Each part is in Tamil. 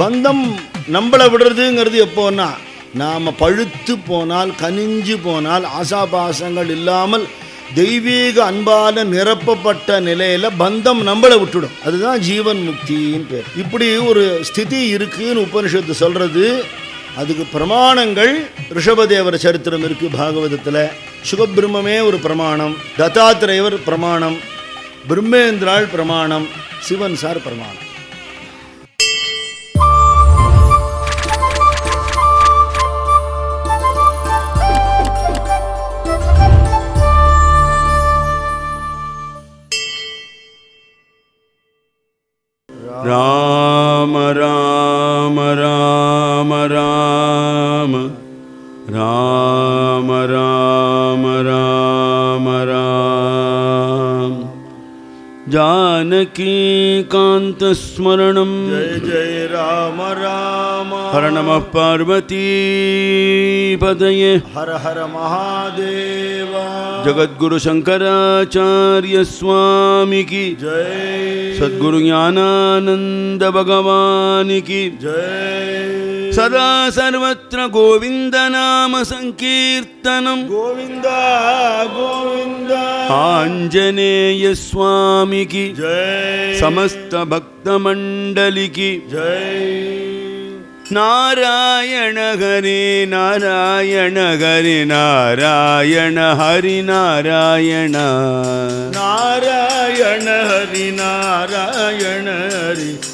பந்தம் நம்மளை விடுறதுங்கிறது எப்போன்னா நாம் பழுத்து போனால் கனிஞ்சு போனால் ஆசாபாசங்கள் இல்லாமல் தெய்வீக அன்பால் நிரப்பப்பட்ட நிலையில் பந்தம் நம்மளை விட்டுடும். அதுதான் ஜீவன் முக்தின்னு பேர். இப்படி ஒரு ஸ்திதி இருக்குன்னு உபனிஷத்து சொல்கிறது அதுக்கு பிரமாணங்கள் ரிஷபதேவர் சரித்திரம் இருக்குது பாகவதத்தில். சுகபிரம்மே ஒரு பிரமாணம் தத்தாத்திரேயர் பிரமாணம் பிரம்மேந்திராள் பிரமாணம் சிவன் சார் பிரமாணம். राम राम राम राम राम जानकी कान्तस्मरणं जय जय राम राम। हर नमः पार्वतीपतये हर हर महादेव। जगद्गुरु शङ्कराचार्य स्वामी की। जय। सद्गुरु ज्ञानानन्द भगवान् की। जय। சதா சர்வத்திர கோவிந்த நாம சங்கீர்த்தனம். கோவிந்த கோவிந்த. ஆஞ்சநேய சுவாமிக்கு. சமஸ்த பக்த மண்டலிக்கு. நாராயண ஹரே நாராயண ஹரே நாராயண ஹரி நாராயண. நாராயண ஹரி நாராயண ஹரி.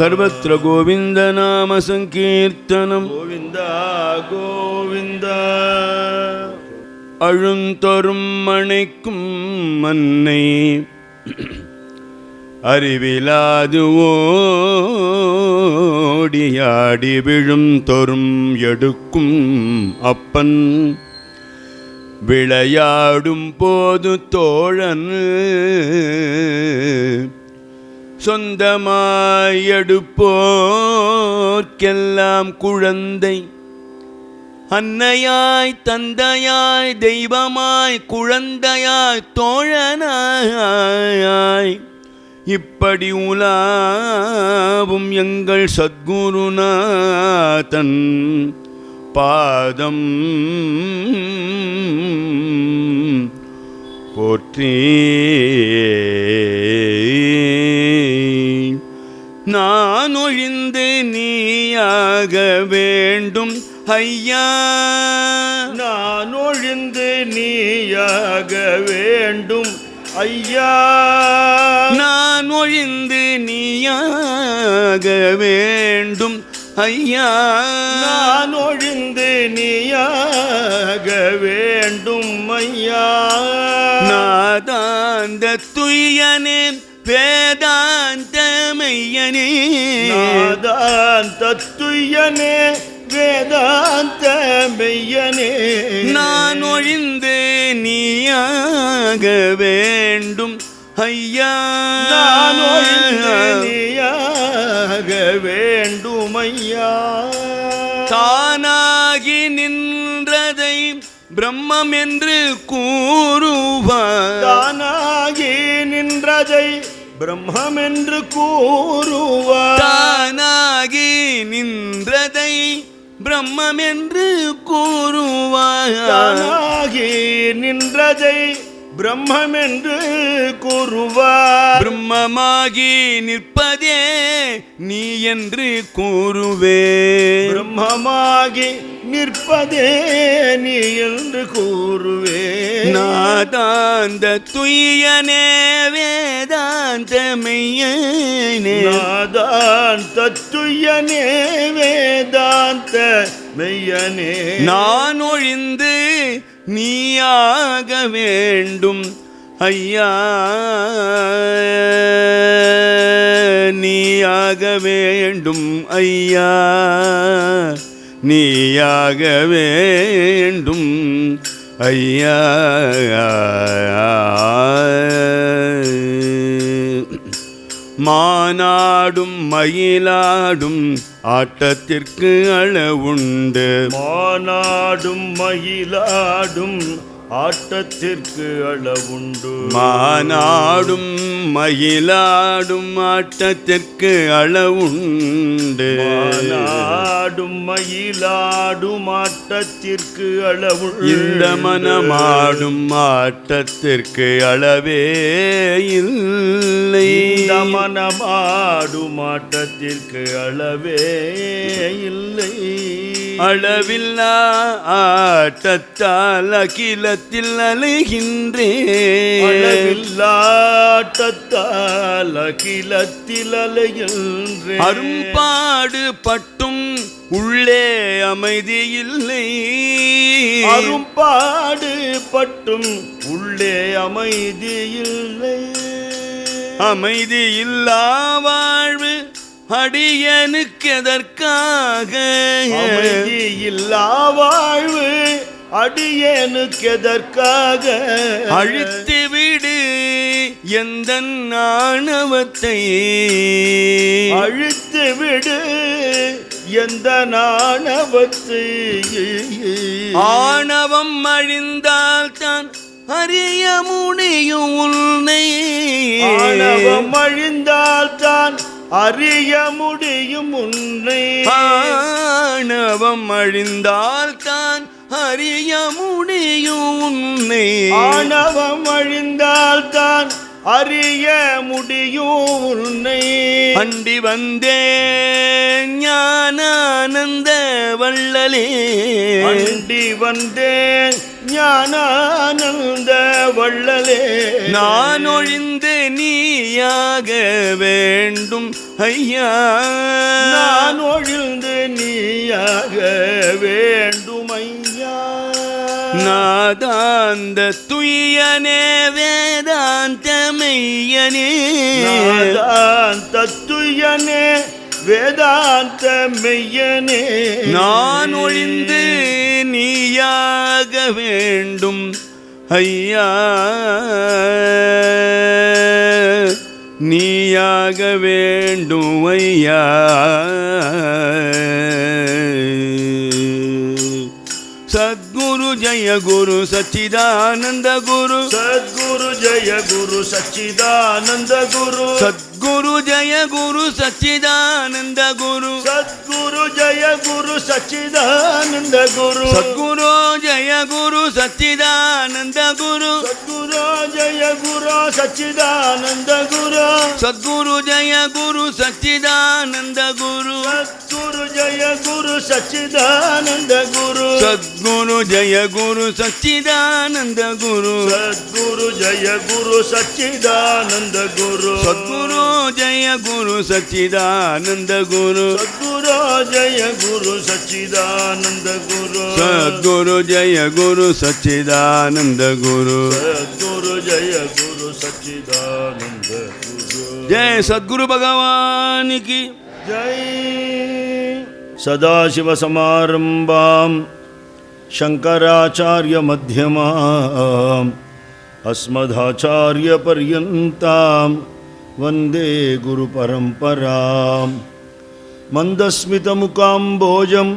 सर्वत्र गोविन्दनाम सङ्कीर्तनम् गोविन्द गोविन्द அழுந்தொரும் மணைக்கும் மன்னை அறிவிலாது ஓடியாடி விழும் தொரும் எடுக்கும் அப்பன் விளையாடும் போது தோழன் சொந்தமாயெடுப்போர்க்கெல்லாம் குழந்தை. அன்னையாய் தந்தையாய் தெய்வமாய் குழந்தையாய் தோழனாய். இப்படி உலாவும் எங்கள் சத்குருநாதன். பாதம் போற்றே நான் ஒழிந்து நீயாக வேண்டும் ஐயா. நான் ஒழிந்து நீயாக வேண்டும் ஐயா. நான் ஒழிந்து நீயாக வேண்டும் ஐயா. நான் ஒழிந்து நீயாக வேண்டும் ஐயா. நாதாந்த துயனே வேதாந்த மையனே நாதான் தத்துயனே. வேதாந்த மெய்யனே நான் ஒழிந்து நீயாக வேண்டும் ஐயா. நான் ஒழிந்து நீயாக வேண்டும் ஐயா தானாகி நின்றதை பிரம்மம் என்று கூறுவார். தானாகி நின்றதை பிரம்மம் என்று கூறுவார். தானாகி நின்றதை பிரம்மம் என்று கூறுவார். தானாகி நின்றதை பிரம்மம் என்று கூறுவார். பிரம்மமாகி நிற்பதே நீ என்று கூறுவே. பிரம்மமாகி நிற்பதே நீ என்று கூறுவே. நாதாந்த துய்யனே வேதாந்த மெய்யனே நாதான் தத்துயனே வேதாந்த மெய்யனே நான் ஒழிந்து நீயாக வேண்டும். ஐயா நீயாக வேண்டும் ஐயா. நீயாக வேண்டும் ஐயா. மானாடும் மயிலாடும் ஆட்டத்திற்கு அளவுண்டு. மானாடும் மயிலாடும் ஆட்டத்திற்கு அளவுண்டு. மானாடும் மயிலாடும் ஆட்டத்திற்கு அளவுண்டு. மானாடும் மயிலாடும் ஆட்டத்திற்கு அளவுண்டு. இந்த மனமாடும் ஆட்டத்திற்கு அளவே இல்லை. இந்த மனமாடும் ஆட்டத்திற்கு அளவே இல்லை. அளவில்லா ஆட்டத்தால் அகிலத்தில் அலைகின்றேன் அளவில்லாட்டத்தால் அகிலத்தில் அலைகின்றேன் அரும்பாடு பட்டும் உள்ளே அமைதி இல்லை. அரும்பாடு பட்டும் உள்ளே அமைதி இல்லை. அமைதி இல்லா வாழ்வு அடியனுக்கு எதற்காக அமைதி இல்லா வாழ்வு அடியேனுக்கு எதற்காக அழித்து விடு எந்த ஆணவத்தை? அழித்து விடு எந்த நாணவத்தை? ஆணவம் அழிந்தால் தான் அறிய முடியும் உன்னை. ஆணவம் அழிந்தால் தான் அறிய முடியும் உன்னை. ஆணவம் அழிந்தால் தான் அறிய முடியும் உன்னை. ஆணவம் அழிந்தால் தான் அறிய முடியும் உன்னை. அண்டி வந்தேன் ஞானானந்த வள்ளலே. அண்டி வந்தேன் ஞானானந்த வள்ளலே. நான் ஒழிந்து நீயாக வேண்டும் ஐயா. நான் ஒழிந்து நீயாக வேண்டும். நாதாந்த துய்யனே வேதாந்த மெய்யனே நாதான் தத்துயனே வேதாந்த மெய்யனே நான் ஒழிந்து நீயாக வேண்டும் ஐயா. நீயாக வேண்டும் ஐயா. जय गुरु सच्चिदानन्द गुरु सद्गुरु जय गुरु सच्चिदानन्द गुरु सद्गुरु जय गुरु सच्चिदानन्द गुरु सद्गुरु जय गुरु सच्चिदानन्द गुरु सद्गुरु जय गुरु सच्चिदानन्द गुरु सद्गुरु जय गुरु सच्चिदानन्द गुरु सद्गुरु जय गुरु सच्चिदानन्द गुरु జయ గురు సచ్చిదానంద గురు. సద్గురు జయ గురు సచ్చిదానంద గురు. సద్గురు జయ గురు సచ్చిదానంద గురు. సద్గురు జయ గురు సచ్చిదానంద గురు. సద్గురు జయ గురు సచ్చిదానంద గురు. సద్గురు జయ గురు సచ్చిదానంద గురు. సద్గురు జయ గురు సచ్చిదానంద గురు. జయ సద్గురు భగవానికి. జై सदाशिवसमारम्भां शङ्कराचार्यमध्यमाम् अस्मदाचार्यपर्यन्तां वन्दे गुरुपरम्परां मन्दस्मितमुकाम्बोजं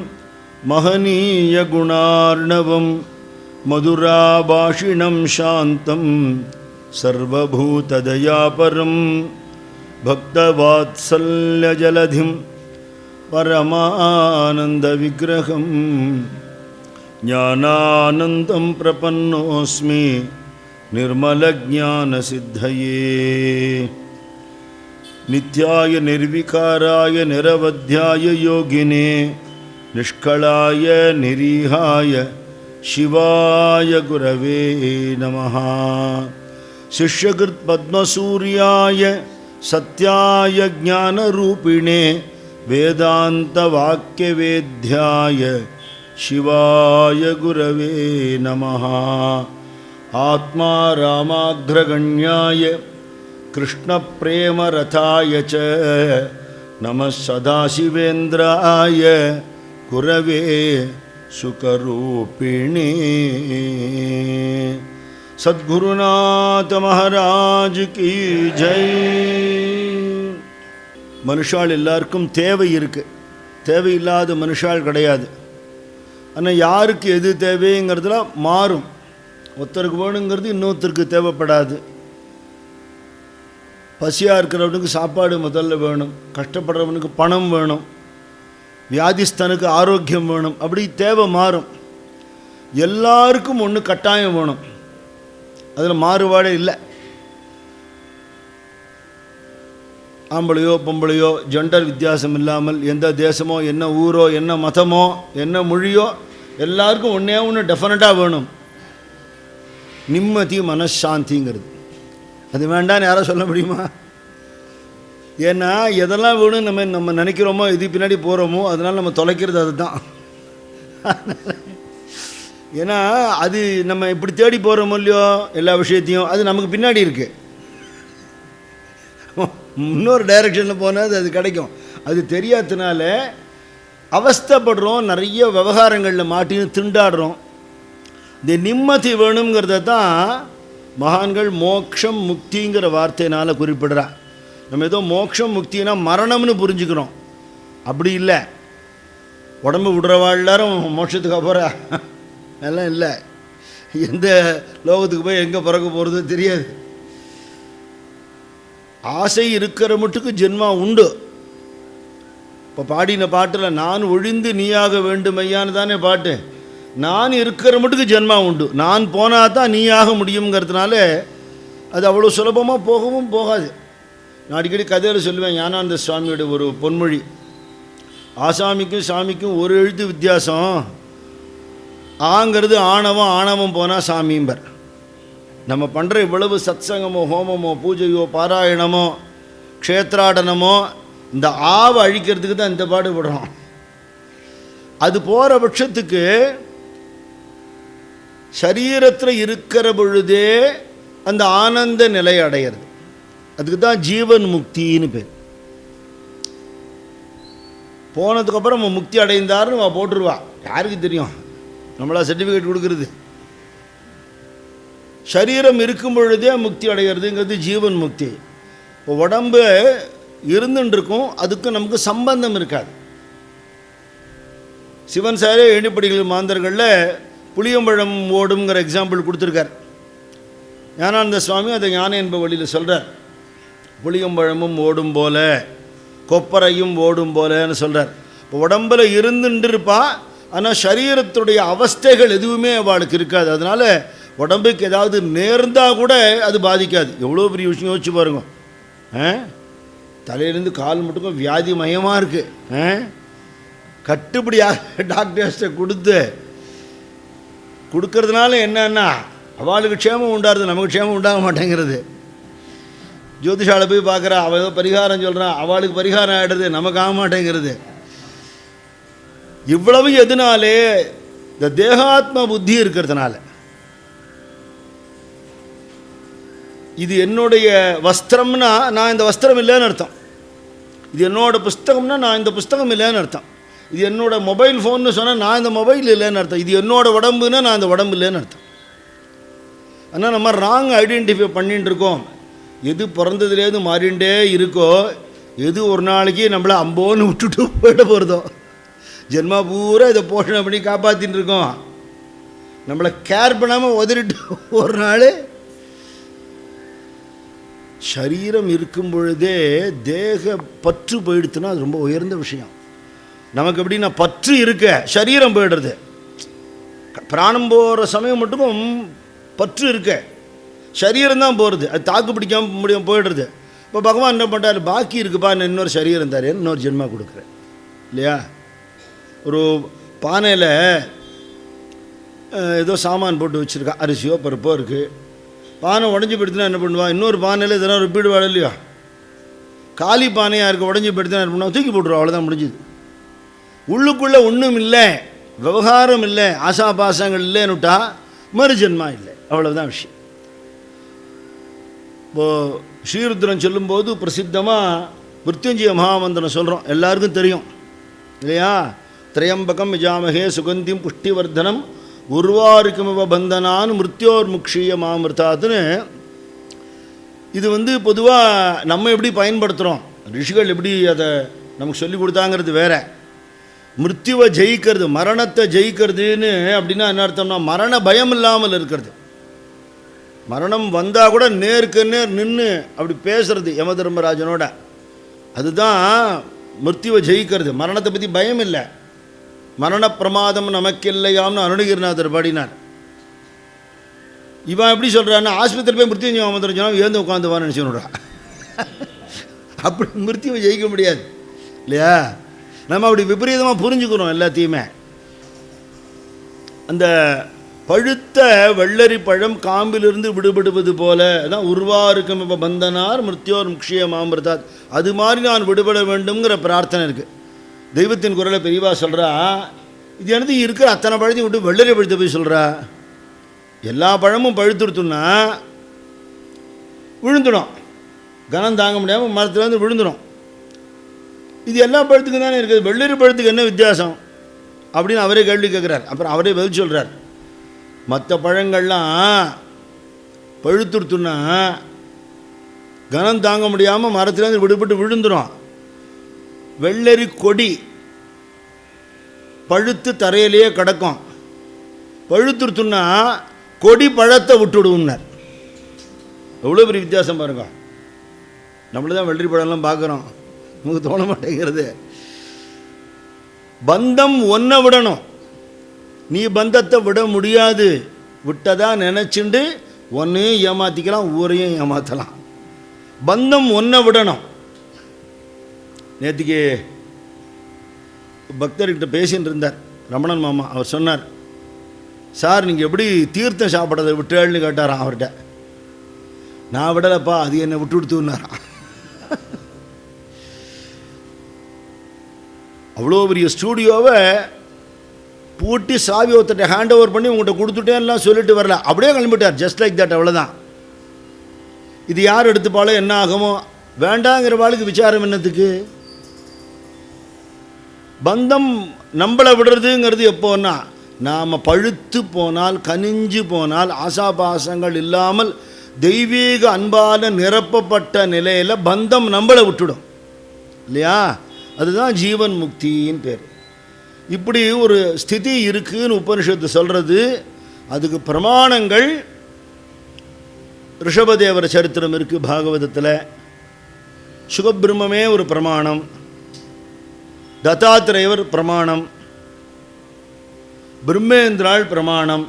महनीयगुणार्णवं मधुराभाषिणं शान्तं सर्वभूतदयापरं भक्तवात्सल्यजलधिम् परमानन्दविग्रहं ज्ञानानन्दं प्रपन्नोऽस्मि निर्मलज्ञानसिद्धये। नित्याय निर्विकाराय निरवध्याय योगिने निष्कलाय निरीहाय शिवाय गुरवे नमः। शिष्यकृत्पद्मसूर्याय सत्याय ज्ञानरूपिणे वेदान्तवाक्यवेद्याय शिवाय गुरवे नमः। आत्मा रामाग्रगण्याय कृष्णप्रेमरथाय च नमः सदाशिवेन्द्राय गुरवे सुकरूपिणे सद्गुरुनाथ महाराज की जय। மனுஷால் எல்லாருக்கும் தேவை இருக்குது தேவையில்லாத மனுஷால் கிடையாது. ஆனால் யாருக்கு எது தேவைங்கிறதுல மாறும். ஒருத்தருக்கு வேணுங்கிறது இன்னொருத்தருக்கு தேவைப்படாது. பசியாக இருக்கிறவனுக்கு சாப்பாடு முதல்ல வேணும். கஷ்டப்படுறவனுக்கு பணம் வேணும். வியாதிஸ்தனுக்கு ஆரோக்கியம் வேணும். அப்படி தேவை மாறும். எல்லாருக்கும் ஒன்று கட்டாயம் வேணும். அதில் மாறுபாடே இல்லை. ஆம்பளையோ பொம்பளையோ ஜெண்டர் வித்தியாசம் இல்லாமல் எந்த தேசமோ என்ன ஊரோ என்ன மதமோ என்ன மொழியோ எல்லாருக்கும் ஒன்றே ஒன்று டெஃபினட்டாக வேணும். நிம்மதி மனசாந்திங்கிறது. அது வேண்டான்னு யாரும் சொல்ல முடியுமா? ஏன்னா எதெல்லாம் வேணும் நம்ம நம்ம நினைக்கிறோமோ இது பின்னாடி போகிறோமோ அதனால் நம்ம தொலைக்கிறது அதுதான். ஏன்னா அது நம்ம இப்படி தேடி போகிறோமோ இல்லையோ எல்லா விஷயத்தையும் அது நமக்கு பின்னாடி இருக்குது இன்னொரு டைரக்ஷனில் போனால் அது அது கிடைக்கும். அது தெரியாததுனால அவஸ்தைப்படுறோம் நிறைய விவகாரங்களில் மாட்டின்னு திண்டாடுறோம். இந்த நிம்மதி வேணுங்கிறத தான் மகான்கள் மோக்ஷம் முக்திங்கிற வார்த்தையினால் குறிப்பிடுறா. நம்ம ஏதோ மோக்ஷம் முக்தினா மரணம்னு புரிஞ்சுக்கிறோம். அப்படி இல்லை. உடம்பு விடுறவா எல்லாரும் மோட்சத்துக்கு போகிறா எல்லாம் இல்லை. எந்த லோகத்துக்கு போய் எங்கே பிறக்க போகிறது தெரியாது. ஆசை இருக்கிற மட்டுக்கு ஜென்மா உண்டு. இப்போ பாடின பாட்டில் நான் ஒழிந்து நீயாக வேண்டுமையான்னு தானே பாட்டு. நான் இருக்கிற மட்டுக்கு ஜென்மா உண்டு. நான் போனால் தான் நீயாக முடியுங்கிறதுனால அது அவ்வளோ சுலபமாக போகவும் போகாது. நான் அடிக்கடி கதையில் சொல்லுவேன் ஞானானந்த சுவாமியோட ஒரு பொன்மொழி. ஆசாமிக்கும் சாமிக்கும் ஒரு எழுத்து வித்தியாசம். ஆங்கிறது ஆணவம் ஆணவம் போனால் சாமிம்பர் நம்ம பண்ணுற இவ்வளவு சத்சங்கமோ ஹோமமோ பூஜையோ பாராயணமோ க்ஷேத்ராடனமோ இந்த ஆவை அழிக்கிறதுக்கு தான் இந்த பாடுபடுறோம் அது போகிற பட்சத்துக்கு சரீரத்தில் இருக்கிற பொழுதே அந்த ஆனந்த நிலை அடையிறது. அதுக்கு தான் ஜீவன் முக்தின்னு பேர். போனதுக்கப்புறம் முக்தி அடைந்தாருன்னு போட்டுருவா. யாருக்கு தெரியும்? நம்மளா சர்டிஃபிகேட் கொடுக்குறது. சரீரம் இருக்கும் பொழுதே முக்தி அடைகிறதுங்கிறது ஜீவன் முக்தி. இப்போ உடம்பு இருந்துருக்கும் அதுக்கும் நமக்கு சம்பந்தம் இருக்காது. சிவன் சாரே எண்ணிப்படிகள் மாந்தர்களில் புளியம்பழம் ஓடுங்கிற எக்ஸாம்பிள் கொடுத்துருக்கார். ஞானானந்த சுவாமி அதை ஞான என்ப வழியில் சொல்கிறார் புளியம்பழமும் ஓடும் போல கொப்பரையும் ஓடும் போலன்னு சொல்கிறார் இப்போ உடம்பில் இருந்துட்டு இருப்பா ஆனால் சரீரத்துடைய அவஸ்தைகள் எதுவுமே அவளுக்கு இருக்காது. அதனால் உடம்புக்கு ஏதாவது நேர்ந்தால் கூட அது பாதிக்காது. எவ்வளோ பெரிய விஷயம் யோசிச்சு பாருங்க. ஆ? தலையிலேருந்து கால் மட்டுக்கும் வியாதி மயமாக இருக்குது ஆ? கட்டுப்படியாக டாக்டர்ஸ்ட்டை கொடுத்து கொடுக்கறதுனால என்னன்னா அவளுக்கு க்ஷேமம் உண்டாருது நமக்கு க்ஷேமம் உண்டாக மாட்டேங்கிறது. ஜோதிஷாவில் போய் பார்க்குறா அவள் ஏதோ பரிகாரம் சொல்கிறான் அவளுக்கு பரிகாரம் ஆகிடுறது நமக்கு ஆக மாட்டேங்கிறது. இவ்வளவு எதுனாலே இந்த தேகாத்ம புத்தி இருக்கிறதுனால இது என்னுடைய வஸ்திரம்னா நான் இந்த வஸ்திரம் இல்லைன்னு அர்த்தம். இது என்னோட புஸ்தகம்னா நான் இந்த புஸ்தகம் இல்லைன்னு அர்த்தம். இது என்னோட மொபைல் ஃபோன்னு சொன்னால் நான் இந்த மொபைல் இல்லைன்னு அர்த்தம். இது என்னோட உடம்புன்னா நான் இந்த உடம்பு இல்லைன்னு அர்த்தம். ஆனால் நம்ம ராங் ஐடென்டிஃபை பண்ணிட்டு இருக்கோம். எது பிறந்ததுலேருந்து மாறிண்டே இருக்கோ எது ஒரு நாளைக்கு நம்மளை அம்போன்னு விட்டுட்டு போயிட போகிறதோ ஜென்மா பூரா இதை போஷணம் பண்ணி காப்பாற்றின்னு இருக்கோம். நம்மளை கேர் பண்ணாமல் உதறிட்டு ஒரு நாள் சரீரம் இருக்கும் பொழுதே தேக பற்று போயிடுத்துன்னா அது ரொம்ப உயர்ந்த விஷயம். நமக்கு எப்படின்னா பற்று இருக்க சரீரம் போயிடுறது. பிராணம் போகிற சமயம் மட்டும் பற்று இருக்க. சரீரம் தான் போகிறது அது தாக்கு பிடிக்காம முடியும் போயிடுறது. இப்போ பகவான் என்ன பண்ணுறாரு பாக்கி இருக்குப்பா நான் இன்னொரு சரீரம் தரேன் இன்னொரு ஜென்மா கொடுக்குறேன். இல்லையா? ஒரு பானையில் ஏதோ சாமான் போட்டு வச்சுருக்கா. அரிசியோ பருப்போ இருக்குது பானை உடஞ்சி போயிடுத்துனா என்ன பண்ணுவா? இன்னொரு பானையில் இதெல்லாம் ஒரு வாழ இல்லையா? காலி பானையாக இருக்க உடஞ்சி போயிடுத்துனா என்ன பண்ணுவான் தூக்கி போட்டுருவோம் அவ்வளோதான் முடிஞ்சுது. உள்ளுக்குள்ளே ஒன்றும் இல்லை விவகாரம் இல்லை ஆசாபாசங்கள் இல்லைன்னுட்டா மறுஜன்மா இல்லை. அவ்வளோதான் விஷயம். இப்போது ஸ்ரீருத்ரன் சொல்லும்போது பிரசித்தமாக மிருத்யுஞ்சய மகாமந்திரம் சொல்கிறோம் எல்லாருக்கும் தெரியும். இல்லையா? திரையம்பகம் விஜாமகே சுகந்தியும் புஷ்டிவர்தனம் உருவாருக்குமவ பந்தனான் மிருத்யோர் முக்ஷிய மாமிருத்தாத்துன்னு இது வந்து பொதுவாக நம்ம எப்படி பயன்படுத்துகிறோம் ரிஷிகள் எப்படி அதை நமக்கு சொல்லி கொடுத்தாங்கிறது வேற. மிருத்யுவை ஜெயிக்கிறது மரணத்தை ஜெயிக்கிறதுன்னு அப்படின்னா என்ன அர்த்தம்னா மரண பயம் இல்லாமல் இருக்கிறது. மரணம் வந்தால் கூட நேருக்கு நேர் நின்று அப்படி பேசுறது யம தர்மராஜனோட அதுதான் மிருத்யுவை ஜெயிக்கிறது. மரணத்தை பற்றி பயம் இல்லை. மரண பிரமாதம் நமக்கில்லையாம்னு அருணகிரிநாதர் பாடினார். இவன் எப்படி சொல்கிறான்னா ஆஸ்பத்திரி போய் மிருத்யுஞ்சய மந்திரம் சொன்னால் ஏந்து உட்காந்து வான்னு நினச்சுடுறான் அப்படி மிருத்யுவை ஜெயிக்க முடியாது. இல்லையா? நம்ம அப்படி விபரீதமாக புரிஞ்சுக்கிறோம் எல்லாத்தையுமே. அந்த பழுத்த வெள்ளரி பழம் காம்பிலிருந்து விடுபடுவது போல அதான் உருவாருக்கும். இப்போ பந்தனார் மிருத்தியோர் முக்ஷிய மாமிருதாத் அது மாதிரி நான் விடுபட வேண்டும்ங்கிற பிரார்த்தனை இருக்குது தெய்வத்தின் குரலை பெரியவா சொல்கிறா இது எனது இருக்கிற அத்தனை பழத்தையும் விட்டு வெள்ளரி பழுத்த போய் சொல்கிறா எல்லா பழமும் பழுத்துருத்துன்னா விழுந்துடும். கனம் தாங்க முடியாமல் மரத்துலேருந்து விழுந்துடும் இது எல்லா பழத்துக்கும் தானே இருக்குது? வெள்ளரி பழத்துக்கு என்ன வித்தியாசம்? அப்படின்னு அவரே கேள்வி கேட்குறார். அப்புறம் அவரே பதில் சொல்கிறார் மற்ற பழங்கள்லாம் பழுத்துருத்துன்னா கனம் தாங்க முடியாமல் மரத்துலேருந்து விடுபட்டு விழுந்துடும் வெள்ளரி கொடி பழுத்து தரையிலேயே கிடக்கும். பழுத்துருத்துன்னா கொடி பழத்தை விட்டுடுவோம்னார் எவ்வளோ பெரிய வித்தியாசம் பாருங்க. நம்மள தான் வெள்ளரி பழம்லாம் பார்க்குறோம். நமக்கு தோண மாட்டேங்கிறது. பந்தம் ஒன்றை விடணும். நீ பந்தத்தை விட முடியாது. விட்டதா நினச்சிண்டு ஒன்றையும் ஏமாற்றிக்கலாம் ஊரையும் ஏமாற்றலாம் பந்தம் ஒன்றை விடணும். நேற்றுக்கு பக்தர்கிட்ட பேசின்னு இருந்தார் ரமணன் மாமா அவர் சொன்னார் சார் நீங்கள் எப்படி தீர்த்தம் சாப்பிட்றதை விட்டேள்னு கேட்டாராம் அவர்கிட்ட. நான் விடலைப்பா அது என்னை விட்டு விடுத்துன்னாராம் அவ்வளோ பெரிய ஸ்டூடியோவை பூட்டி சாவி ஒருத்தட்ட ஹேண்ட் ஓவர் பண்ணி உங்கள்கிட்ட கொடுத்துட்டேன்லாம் சொல்லிட்டு வரல. அப்படியே கிளம்பிட்டார் ஜஸ்ட் லைக் தட் அவ்வளோதான் இது யார் எடுத்துப்பாளோ என்ன ஆகுமோ வேண்டாங்கிற வாளுக்கு விசாரம் என்னத்துக்கு? பந்தம் நம்மளை விடுறதுங்கிறது எப்போன்னா நாம் பழுத்து போனால் கனிஞ்சு போனால் ஆசாபாசங்கள் இல்லாமல் தெய்வீக அன்பால் நிரப்பப்பட்ட நிலையில் பந்தம் நம்மளை விட்டுடும். இல்லையா? அதுதான் ஜீவன் முக்தின்னு பேர். இப்படி ஒரு ஸ்திதி இருக்குன்னு உபனிஷத்து சொல்கிறது அதுக்கு பிரமாணங்கள் ரிஷபதேவர சரித்திரம் இருக்குது பாகவதத்தில். சுகபிரம்மே ஒரு பிரமாணம். தத்தாத்திரேயர் பிரமாணம் பிரம்மேந்திராள் பிரமாணம்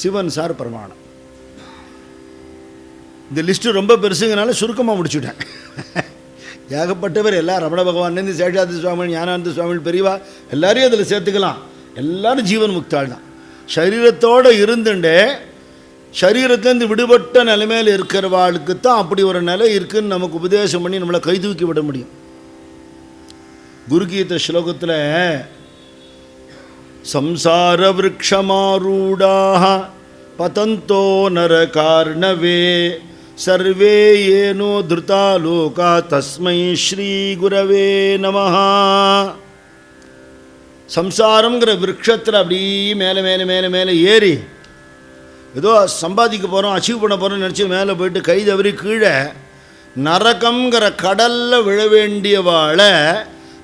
சிவன் சார் பிரமாணம். இந்த லிஸ்ட்டு ரொம்ப பெருசுங்கனால சுருக்கமாக முடிச்சுட்டேன். ஏகப்பட்டவர் எல்லாம் ரமண பகவான்லேருந்து சேஷாதி சுவாமி ஞானானந்த சுவாமி பெரியவா எல்லாரையும் அதில் சேர்த்துக்கலாம். எல்லாரும் ஜீவன் முக்தாள் தான். சரீரத்தோடு இருந்துட்டே சரீரத்துலேருந்து விடுபட்ட நிலைமையில் இருக்கிறவாளுக்கு தான் அப்படி ஒரு நிலை இருக்குன்னு நமக்கு உபதேசம் பண்ணி நம்மளை கைதூக்கி விட முடியும். குருகீத ஸ்லோகத்தில் சம்சார விரக்ஷமாரூடாக பதந்தோ நர கார்ணவே சர்வே ஏனோ திருதா லோகா தஸ்மை ஸ்ரீ குரவே நமஹா. சம்சாரங்கிற விரக்ஷத்தில் அப்படியே மேலே மேலே மேலே மேலே ஏறி ஏதோ சம்பாதிக்க போகிறோம் அச்சீவ் பண்ண போகிறோம்னு நினச்சி மேலே போயிட்டு கை தவறி கீழே நரகங்கிற கடலில் விழ வேண்டியவாளை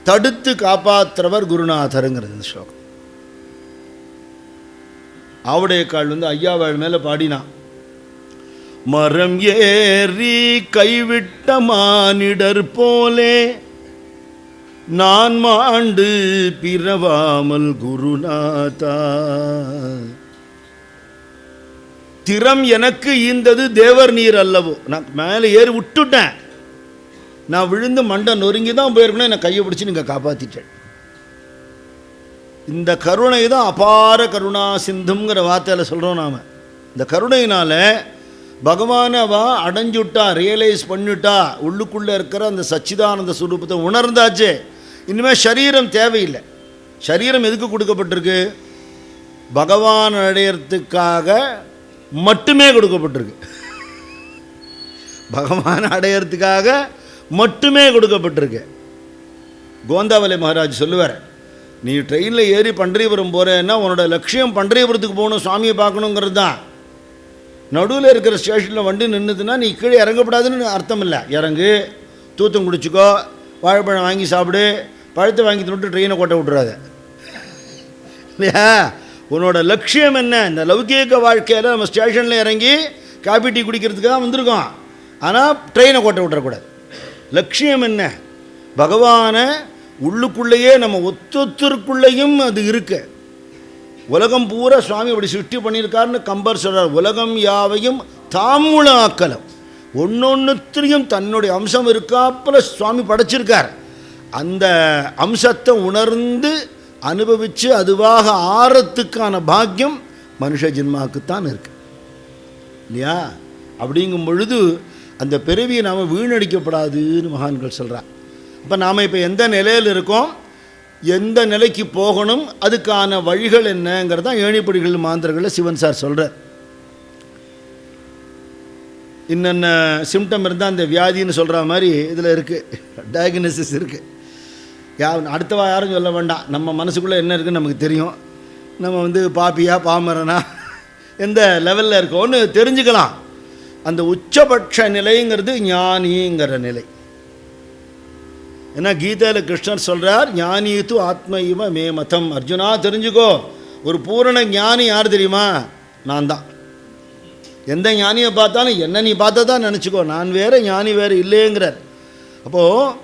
தடுத்து காப்பாற்றுறவர் குருநாதருங்கிறது இந்த ஸ்லோகம். ஆவுடைய கால் வந்து ஐயாவாள் மேலே பாடினான் மரம் ஏறி கைவிட்ட மானிடர் போலே நான் மாண்டு பிறவாமல் குருநாதா. திறம் எனக்கு ஈந்தது தேவர் நீர் அல்லவோ. நான் மேலே ஏறி விட்டுட்டேன். நான் விழுந்து மண்டை நொறுங்கி தான் போயிருக்கணும் என்னை கையை பிடிச்சி நீங்கள் காப்பாற்றிட்டேன் இந்த கருணை தான் அபார கருணா சிந்துங்கிற வார்த்தையில் சொல்கிறோம் நாம். இந்த கருணையினால் பகவானை அவ அடைஞ்சுட்டா ரியலைஸ் பண்ணிட்டா உள்ளுக்குள்ளே இருக்கிற அந்த சச்சிதானந்த சுரூபத்தை உணர்ந்தாச்சு. இனிமேல் சரீரம் தேவையில்லை. சரீரம் எதுக்கு கொடுக்கப்பட்டிருக்கு? பகவான் அடையறதுக்காக மட்டுமே கொடுக்கப்பட்டிருக்கு. பகவான் அடையறதுக்காக மட்டுமே கொடுக்கப்பட்டிருக்கு. கோந்தாவலை மகாராஜ் சொல்லுவார் நீ ட்ரெயினில் ஏறி பண்டரிபுரம் போகிறேன்னா உன்னோட லட்சியம் பண்டரிபுரத்துக்கு போகணும் சுவாமியை பார்க்கணுங்கிறது தான். நடுவில் இருக்கிற ஸ்டேஷனில் வண்டி நின்றுதுன்னா நீ கீழே இறங்கப்படாதுன்னு அர்த்தம் இல்லை. இறங்கு தூத்தம் குடிச்சிக்கோ வாழைப்பழம் வாங்கி சாப்பிடு பழத்தை வாங்கி தின்னுட்டு ட்ரெயினை கொட்ட விட்றாத இல்லையா? உன்னோட லட்சியம் என்ன? இந்த லௌகீக வாழ்க்கையில் நம்ம ஸ்டேஷனில் இறங்கி காபி டீ குடிக்கிறதுக்காக வந்திருக்கோம். ஆனால் ட்ரெயினை கொட்ட விட்டுறக்கூடாது. லட்சியம் என்ன? பகவானை உள்ளுக்குள்ளேயே நம்ம ஒத்தொத்திற்குள்ளேயும் அது இருக்க. உலகம் பூரா சுவாமி அப்படி சிருஷ்டி பண்ணியிருக்காருன்னு கம்பர் சொல்கிறார் உலகம் யாவையும் தாமுள ஆக்கலம் ஒன்னொன்னுத்திலையும் தன்னுடைய அம்சம் இருக்காப்புல சுவாமி படைச்சிருக்கார். அந்த அம்சத்தை உணர்ந்து அனுபவித்து அதுவாக ஆறத்துக்கான பாக்கியம் மனுஷ ஜென்மாவுக்குத்தான் இருக்கு. இல்லையா? அப்படிங்கும் பொழுது அந்த பிறவியை நாம் வீணடிக்கப்படாதுன்னு மகான்கள் சொல்கிறார் இப்போ நாம் இப்போ எந்த நிலையில் இருக்கோம்? எந்த நிலைக்கு போகணும்? அதுக்கான வழிகள் என்னங்கிறது தான் ஏணிப்படிகள் மாந்திரங்களில் சிவன் சார் சொல்கிறார் இன்னென்ன சிம்டம் இருந்தால் அந்த வியாதின்னு சொல்கிற மாதிரி இதில் இருக்குது டயக்னோசிஸ் இருக்குது யா அடுத்தவா யாரும் சொல்ல வேண்டாம். நம்ம மனசுக்குள்ளே என்ன இருக்குன்னு நமக்கு தெரியும். நம்ம வந்து பாப்பியா பாமரனா எந்த லெவலில் இருக்கோன்னு தெரிஞ்சுக்கலாம். அந்த உச்சபட்ச நிலைங்கிறது ஞானிங்கிற நிலை. ஏன்னா கீதையில் கிருஷ்ணர் சொல்கிறார் ஞானித்து ஆத்ம இவ மே மதம். அர்ஜுனா தெரிஞ்சுக்கோ ஒரு பூரண ஞானி யார் தெரியுமா? நான் தான். எந்த ஞானியை பார்த்தாலும் என்ன நீ பார்த்தா தான் நினச்சிக்கோ நான் வேறு ஞானி வேறு இல்லைங்கிறார் அப்போது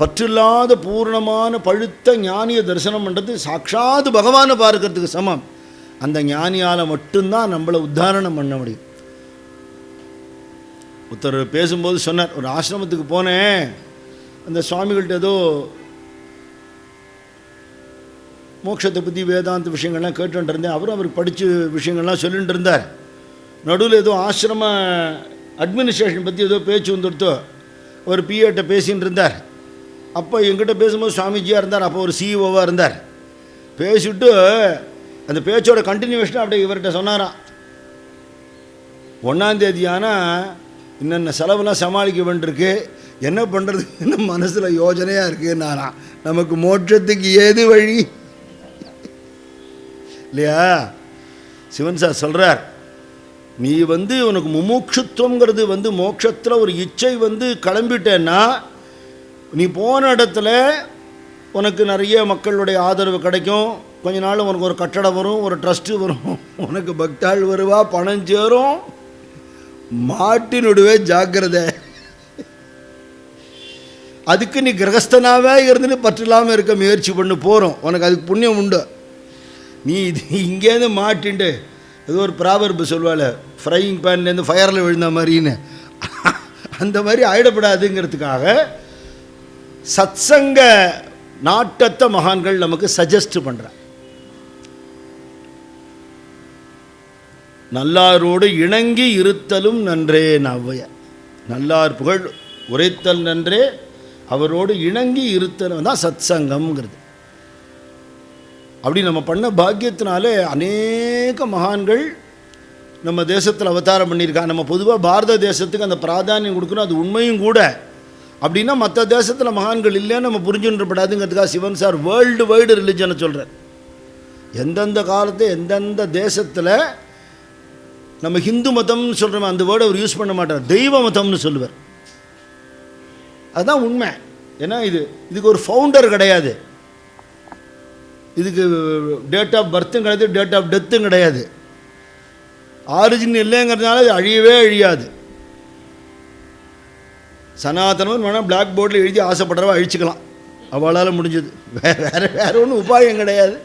பற்றில்லாத பூர்ணமான பழுத்த ஞானியை தரிசனம் பண்ணுறது சாட்சாத் பகவானை பார்க்கறதுக்கு சமம். அந்த ஞானியால் மட்டும்தான் நம்மளை உத்தாரணம் பண்ண முடியும். ஒருத்தர் பேசும்போது சொன்னார் ஒரு ஆசிரமத்துக்கு போனேன். அந்த சுவாமிகள்ட்ட ஏதோ மோட்சத்தை பற்றி வேதாந்த விஷயங்கள்லாம் கேட்டுட்டு இருந்தேன் அவரும் அவருக்கு படித்த விஷயங்கள்லாம் சொல்லிட்டு இருந்தார். நடுவில் ஏதோ ஆசிரம அட்மினிஸ்ட்ரேஷன் பற்றி ஏதோ பேச்சு வந்துடுத்தோ. ஒரு பிஏட்ட பேசின்னு இருந்தார். அப்போ எங்கிட்ட பேசும்போது சுவாமிஜியாக இருந்தார் அப்போ ஒரு சிஇஓவாக இருந்தார். பேசிவிட்டு அந்த பேச்சோட கண்டினியூஷன் அப்படியே இவர்கிட்ட சொன்னாராம். ஒன்றாந்தேதியான இன்னென்ன செலவெல்லாம் சமாளிக்க வேண்டியிருக்கு. என்ன பண்ணுறது இன்னும் மனசில் யோஜனையாக இருக்குன்னாராம் நமக்கு மோட்சத்துக்கு ஏது வழி? இல்லையா? சிவன் சார் சொல்கிறார் நீ வந்து உனக்கு முமுட்சுத்துவங்கிறது வந்து மோட்சத்தில் ஒரு இச்சை வந்து கிளம்பிட்டேன்னா நீ போன இடத்துல உனக்கு நிறைய மக்களுடைய ஆதரவு கிடைக்கும். கொஞ்ச நாள் உனக்கு ஒரு கட்டடம் வரும் ஒரு ட்ரஸ்ட்டு வரும். உனக்கு பக்தாள் வருவா பணம் சேரும். மாட்டினுடவே ஜாக்கிரதை. அதுக்கு நீ கிரகஸ்தனாகவே இருந்துட்டு பற்றில்லாமல் இருக்க முயற்சி பண்ண போகிறோம் உனக்கு அதுக்கு புண்ணியம் உண்டு. நீ இது இங்கேருந்து மாட்டின்ட்டு ஏதோ ஒரு ப்ராபர்பு சொல்வாள் ஃப்ரையிங் பேன்லேருந்து ஃபயரில் விழுந்த மாதிரின்னு. அந்த மாதிரி ஆயிடப்படாதுங்கிறதுக்காக சத்சங்க நாட்டத்தை மகான்கள் நமக்கு சஜஸ்ட் பண்ணுறான் நல்லாரோடு இணங்கி இருத்தலும் நன்றே நவ்வைய. நல்லார் புகழ் உரைத்தல் நன்றே அவரோடு இணங்கி இருத்தலும் தான் சத்சங்கம்ங்கிறது. அப்படி நம்ம பண்ண பாக்கியத்தினாலே அநேக மகான்கள் நம்ம தேசத்தில் அவதாரம் பண்ணியிருக்காங்க நம்ம பொதுவாக பாரத தேசத்துக்கு அந்த பிராதானியம் கொடுக்கணும் அது உண்மையும் கூட. அப்படின்னா மற்ற தேசத்தில் மகான்கள் இல்லைன்னு நம்ம புரிஞ்சுன்றப்படாதுங்கிறதுக்காக சிவன் சார் வேர்ல்டு வைடு ரிலிஜனை சொல்கிறார் எந்தெந்த காலத்து எந்தெந்த தேசத்தில் நம்ம ஹிந்து மதம்னு சொல்கிறோம் அந்த வேர்டை அவர் யூஸ் பண்ண மாட்டார். தெய்வ மதம்னு சொல்லுவார். அதுதான் உண்மை. ஏன்னா இது இதுக்கு ஒரு ஃபவுண்டர் கிடையாது. இதுக்கு டேட் ஆஃப் பர்த்தும் கிடையாது டேட் ஆஃப் டெத்தும் கிடையாது. ஆரிஜின் இல்லைங்கிறதுனால அது அழியவே அழியாது. சனாதனம் வேணால் பிளாக் போர்டில் எழுதி ஆசைப்படுறவ அழிச்சுக்கலாம். அவளால் முடிஞ்சது. வேற வேறு வேற ஒன்றும் உபாயம் கிடையாது.